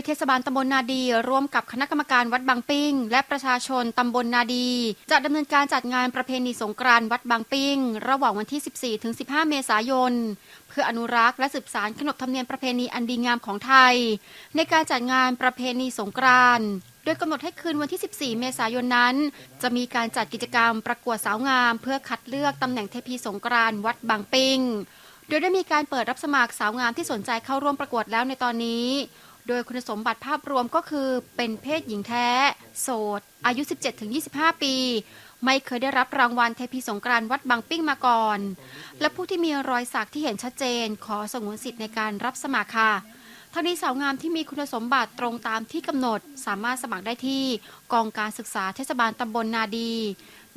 ยเทศบาลตำบลนาดี ร่วมกับคณะกรรมการวัดบางปิ้ง และประชาชนตำบลนาดี จะดำเนินการจัดงานประเพณีสงกรานต์วัดบางปิ้ง ระหว่างวันที่ 14ถึง15 เมษายน เพื่ออนุรักษ์และสืบสานขนบธรรมเนียมประเพณีอันดีงามของไทย ในการจัดงานประเพณีสงกรานต์โดยกำหนดให้คืนวันที่ 14 เมษายนนั้น จะมีการจัดกิจกรรมประกวดสาวงาม เพื่อคัดเลือกตำแหน่งเทพีสงกรานต์วัดบางปิ้งโดยได้มีการเปิดรับสมัครสาวงามที่สนใจเข้าร่วมประกวดแล้วในตอนนี้ โดยคุณสมบัติภาพรวมก็คือเป็นเพศหญิงแท้ โสด อายุ 17-25 ปี ไม่เคยได้รับรางวัลเทพีสงกรานต์วัดบางปิ้งมาก่อน และผู้ที่มีรอยสักที่เห็นชัดเจน ขอสงวนสิทธิ์ในการรับสมัครค่ะทั้งนี้สาวงามที่มีคุณสมบัติตรงตามที่กำหนด สามารถสมัครได้ที่กองการศึกษาเทศบาลตำบลนาดี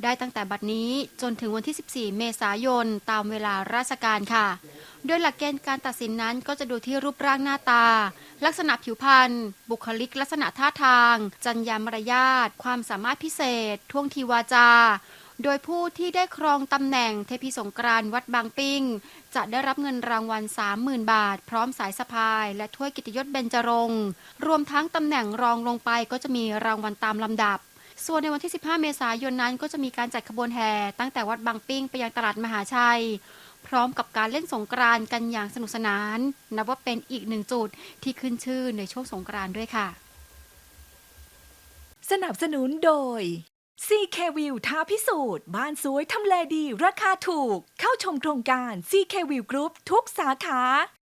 ได้ตั้งแต่บัดนี้จนถึงวันที่ 14 เมษายนตามเวลาราชการค่ะ โดยหลักเกณฑ์การตัดสินนั้นก็จะดูที่รูปร่างหน้าตา ลักษณะผิวพรรณบุคลิกลักษณะท่าทาง จรรยามารยาทความสามารถพิเศษ ท่วงทีวาจา โดยผู้ที่ได้ครองตำแหน่งเทพีสงกรานวัดบางปิ้ง จะได้รับเงินรางวัล 30,000 บาท พร้อมสายสะพาย และถ้วยกิตยศเบญจรงค์รวมทั้งตำแหน่งรองลงไปก็จะมีรางวัลตามลำดับ ส่วนในวันที่ 15 เมษายนนั้นก็จะมีการจัดขบวนแห่ ตั้งแต่วัดบางปิ้งไปยังตลาดมหาชัย พร้อมกับการเล่นสงกรานต์กันอย่างสนุกสนาน นับว่าเป็นอีกหนึ่งจุดที่ขึ้นชื่อในช่วงสงกรานต์ด้วยค่ะ สนับสนุนโดย CK View ท้าพิสูจน์ บ้านสวยทำเลดี ราคาถูก เข้าชมโครงการ CK View Group ทุกสาขา